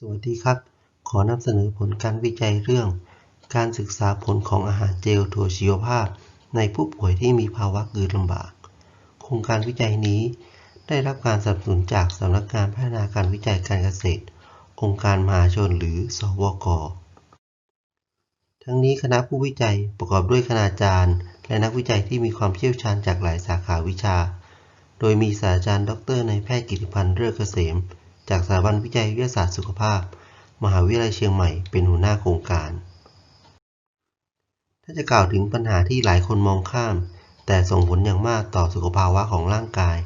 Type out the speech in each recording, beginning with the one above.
สวัสดีครับ ขอนำเสนอผลการวิจัยเรื่อง การศึกษาผลของอาหารเจลถั่วชีวภาพ ในผู้ป่วยที่มีภาวะกืนลำบาก โครงการวิจัยนี้ ได้รับการสนับสนุนจากสำนักงานพัฒนาการวิจัยการเกษตร องค์การมหาชนหรือ สวก ทั้งนี้คณะผู้วิจัยประกอบด้วยคณาจารย์ และนักวิจัยที่มีความเชี่ยวชาญจากหลายสาขาวิชา โดยมีศาสตราจารย์ ดรนายแพทย์กิติพันธ์เลิศเกษม จากสถาบันวิจัยวิทยาศาสตร์สุขภาพ มหาวิทยาลัยเชียงใหม่เป็นหัวหน้าโครงการ ถ้าจะกล่าวถึงปัญหาที่หลายคนมองข้าม แต่ส่งผลอย่างมากต่อสุขภาวะของร่างกาย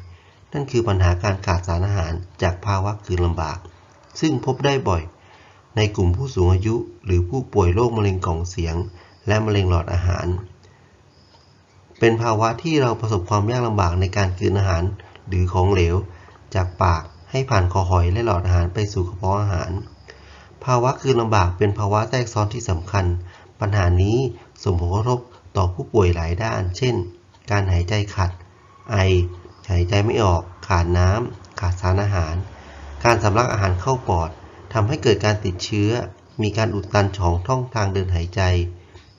นั่นคือปัญหาการขาดสารอาหารจากภาวะกลืนลำบาก ซึ่งพบได้บ่อย ในกลุ่มผู้สูงอายุ หรือผู้ป่วยโรคมะเร็งกล่องเสียง และมะเร็งหลอดอาหาร เป็นภาวะที่เราประสบความยากลำบากในการกลืนอาหารหรือของเหลวจากปาก ให้ผ่านคอหอยและหลอดอาหารไปสู่กระเพาะอาหาร ภาวะกลืนลำบากเป็นภาวะแทรกซ้อนที่สำคัญ ปัญหานี้ส่งผลกระทบต่อผู้ป่วยหลายด้าน เช่น การหายใจขัด ไอ หายใจไม่ออก ขาดน้ำ ขาดสารอาหาร การสำลักอาหารเข้าปอดทำให้เกิดการติดเชื้อ มีการอุดตันของท่องทางเดินหายใจ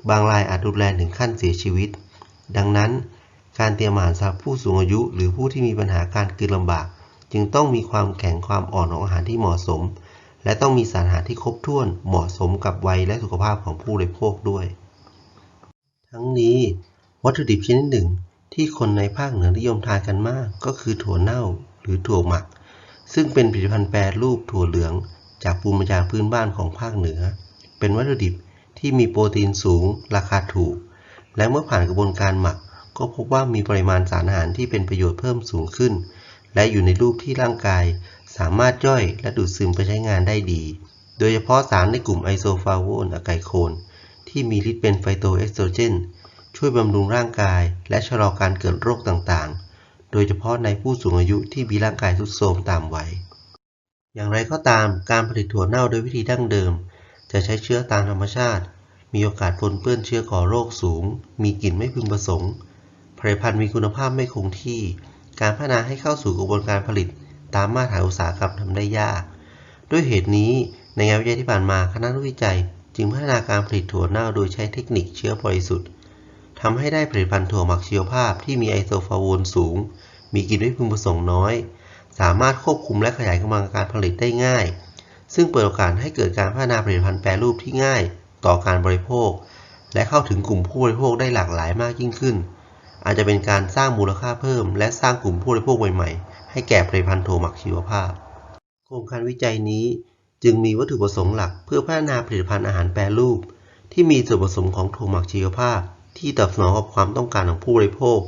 บางรายอาจรุนแรงถึงขั้นเสียชีวิต ดังนั้น การเตรียมอาหารสำหรับผู้สูงอายุ หรือผู้ที่มีปัญหาการกลืนลำบาก จึงต้องมีความแข็งความอ่อนของอาหารที่เหมาะสม และต้องมีสารอาหารที่ครบถ้วนเหมาะสมกับวัยและสุขภาพของผู้บริโภคด้วย ทั้งนี้วัตถุดิบชนิดหนึ่ง ที่คนในภาคเหนือนิยมทานกันมาก ก็คือถั่วเน่าหรือถั่วหมัก ซึ่งเป็นผลิตภัณฑ์แปรรูปถั่วเหลือง จากภูมิปัญญาพื้นบ้านของภาคเหนือ เป็นวัตถุดิบที่มีโปรตีนสูง ราคาถูก และเมื่อผ่านกระบวนการหมัก ก็พบว่ามีปริมาณสารอาหารที่เป็นประโยชน์เพิ่มสูงขึ้น และอยู่ในรูปที่ร่างกาย สามารถย่อยและดูดซึมไปใช้งานได้ดี โดยเฉพาะสารในกลุ่มไอโซฟาโวนอะไกโคน ที่มีฤทธิ์เป็นไฟโตเอสโตรเจน ช่วยบำรุงร่างกาย และชะลอการเกิดโรคต่างๆ โดยเฉพาะในผู้สูงอายุที่มีร่างกายทรุดโทรมตามวัย อย่างไรก็ตามการผลิตถั่วเน่าโดยวิธีดั้งเดิม จะใช้เชื้อตามธรรมชาติ มีโอกาสปนเปื้อนเชื้อก่อโรคสูง มีกลิ่นไม่พึงประสงค์ผลิตภัณฑ์มีคุณภาพไม่คงที่ การพัฒนาให้เข้าสู่กระบวนการผลิต ตามมาตรฐานอุตสาหกรรมทำได้ยาก ด้วยเหตุนี้ในงานวิจัยที่ผ่านมาคณะนักวิจัย จึงพัฒนาการผลิตถั่วเน่าโดยใช้เทคนิคเชื้อบริสุทธิ์ทำให้ได้ผลิตภัณฑ์ถั่วหมักชีวภาพที่มีไอโซฟาโวนสูง มีกลิ่นไม่พึงประสงค์น้อย สามารถควบคุมและขยายกำลังการผลิตได้ง่าย ซึ่งเปิดโอกาสให้เกิดการพัฒนาผลิตภัณฑ์แปรรูปที่ง่าย ต่อการบริโภค และเข้าถึงกลุ่มผู้บริโภคได้หลากหลายมากยิ่งขึ้น อาจจะเป็นการสร้างมูลค่าเพิ่ม และสร้างกลุ่มผู้บริโภคใหม่ๆ ให้แก่ผลิตภัณฑ์ถั่วหมักชีวภาพ โครงการวิจัยนี้จึงมีวัตถุประสงค์หลักเพื่อพัฒนาผลิตภัณฑ์อาหารแปรรูป ที่มีส่วนผสมของถั่วหมักชีวภาพ ที่ตอบสนองกับความต้องการของผู้บริโภค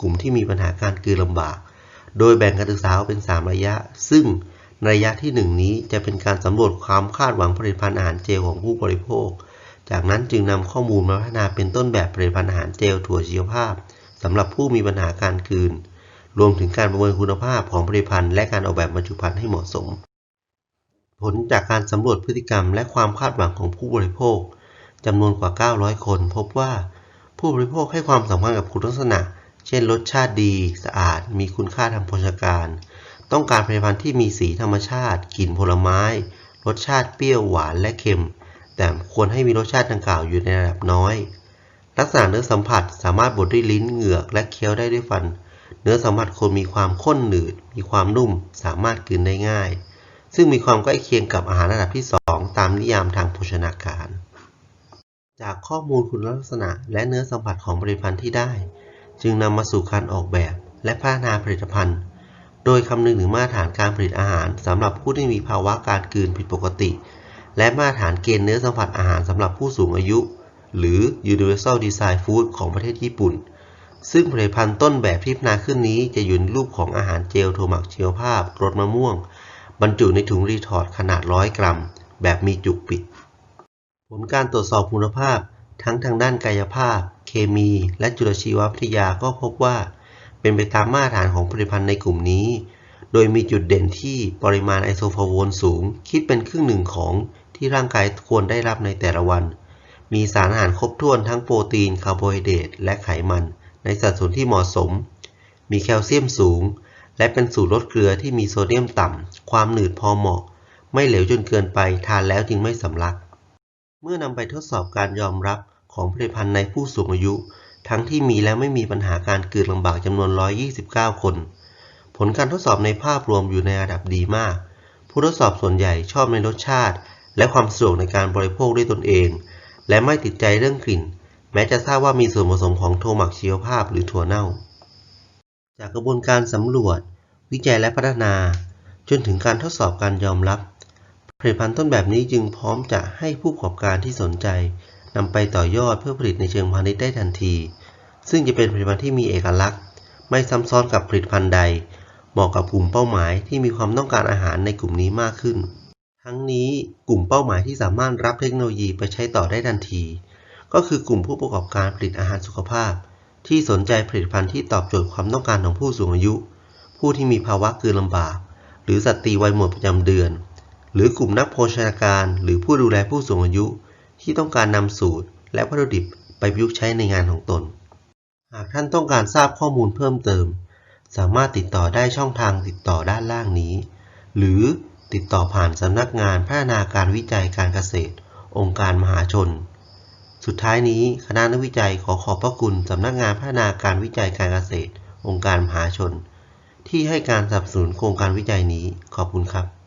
กลุ่มที่มีปัญหาการกลืนลำบาก โดยแบ่งการศึกษาออกเป็น 3 ระยะ ซึ่งระยะที่ 1 นี้จะเป็นการสำรวจความคาดหวังผลิตภัณฑ์อาหารเจลของผู้บริโภค จากนั้นจึงนำข้อมูลมาพัฒนาเป็นต้นแบบผลิตภัณฑ์อาหารเจลถั่วชีวภาพ สำหรับผู้มีปัญหาการกลืน รวมถึงการประเมินคุณภาพของผลิตภัณฑ์และการออกแบบบรรจุภัณฑ์ให้เหมาะสม ผลจากการสำรวจพฤติกรรมและความคาดหวังของผู้บริโภคจำนวนกว่า 900 คน พบว่า ผู้บริโภคให้ความสำคัญกับคุณลักษณะ เช่น รสชาติดี สะอาด มีคุณค่าทางโภชนาการ ต้องการผลิตภัณฑ์ที่มีสีธรรมชาติกลิ่นผลไม้ รสชาติเปรี้ยวหวานและเค็ม แต่ควรให้มีรสชาติดังกล่าวอยู่ในระดับน้อย ลักษณะเนื้อสัมผัสสามารถบดด้วยลิ้นเหงือกและเคี้ยวได้ด้วยฟัน เนื้อสัมผัสควรมีความข้นหนืด มีความนุ่ม สามารถกลืนได้ง่าย ซึ่งมีความใกล้เคียงกับอาหารระดับที่ 2 ตามนิยามทางโภชนาการ จากข้อมูลคุณลักษณะและเนื้อสัมผัสของผลิตภัณฑ์ที่ได้ จึงนำมาสู่การออกแบบและพัฒนาผลิตภัณฑ์ โดยคำนึงถึงมาตรฐานการผลิตอาหารสำหรับผู้ที่มีภาวะการกลืนผิดปกติ และมาตรฐานเกณฑ์เนื้อสัมผัสอาหารสำหรับผู้สูงอายุ หรือ Universal Design Food ของประเทศญี่ปุ่น ซึ่งผลิตภัณฑ์ต้นแบบที่พัฒนาขึ้นนี้จะอยู่ในรูปของอาหารเจลถั่วหมักเชียวภาพรสมะม่วง บรรจุในถุงรีทอร์ดขนาด 100 กรัม แบบมีจุกปิด ผลการตรวจสอบคุณภาพ ทั้งทางด้านกายภาพ เคมี และจุลชีววิทยาก็พบว่า เป็นไปตามมาตรฐานของผลิตภัณฑ์ในกลุ่มนี้ โดยมีจุดเด่นที่ปริมาณไอโซฟาโวนสูง คิดเป็นครึ่งหนึ่งของที่ร่างกายควรได้รับในแต่ละวัน มีสารอาหารครบถ้วนทั้งโปรตีน คาร์โบไฮเดรต และไขมัน ในสัดส่วนที่เหมาะสม มีแคลเซียมสูง และเป็นสูตรลดเกลือที่มีโซเดียมต่ำ ความหนืดพอเหมาะ ไม่เหลวจนเกินไป ทานแล้วจึงไม่สำลัก เมื่อนำไปทดสอบการยอมรับของผลิตภัณฑ์ในผู้สูงอายุ ทั้งที่มีและไม่มีปัญหาการกลืนลำบากจำนวน 129 คน ผลการทดสอบในภาพรวมอยู่ในระดับดีมาก ผู้ทดสอบส่วนใหญ่ชอบในรสชาติ และความสะดวกในการบริโภคด้วยตนเอง และไม่ติดใจเรื่องกลิ่น แม้จะทราบว่ามีส่วนผสมของโทมักชีวภาพหรือถั่วเน่า จากกระบวนการสำรวจ วิจัยและพัฒนา จนถึงการทดสอบการยอมรับ ผลิตภัณฑ์ต้นแบบนี้จึงพร้อมจะให้ผู้ประกอบการที่สนใจนำไปต่อยอดเพื่อผลิตในเชิงพาณิชย์ได้ทันที ซึ่งจะเป็นผลิตภัณฑ์ที่มีเอกลักษณ์ ไม่ซ้ำซ้อนกับผลิตภัณฑ์ใด เหมาะกับกลุ่มเป้าหมายที่มีความต้องการอาหารในกลุ่มนี้มากขึ้น ทั้งนี้กลุ่มเป้าหมายที่สามารถรับเทคโนโลยีไปใช้ต่อได้ทันที ก็คือกลุ่มผู้ประกอบการผลิตอาหารสุขภาพ ที่สนใจผลิตภัณฑ์ที่ตอบโจทย์ความต้องการของผู้สูงอายุ ผู้ที่มีภาวะกลืนลำบาก หรือสตรีวัยหมดประจำเดือน หรือกลุ่มนักโภชนาการ หรือผู้ดูแลผู้สูงอายุ ที่ต้องการนำสูตร และวัตถุดิบไปประยุกต์ใช้ในงานของตน หากท่านต้องการทราบข้อมูลเพิ่มเติม สามารถติดต่อได้ช่องทางติดต่อด้านล่างนี้ หรือ ติดต่อผ่านสำนักงานพัฒนาการวิจัยการเกษตร องค์การมหาชน สุดท้ายนี้คณะนักวิจัยขอขอบพระคุณสำนักงานพัฒนาการวิจัยการเกษตร องค์การมหาชน ที่ให้การสนับสนุนโครงการวิจัยนี้ขอบคุณครับ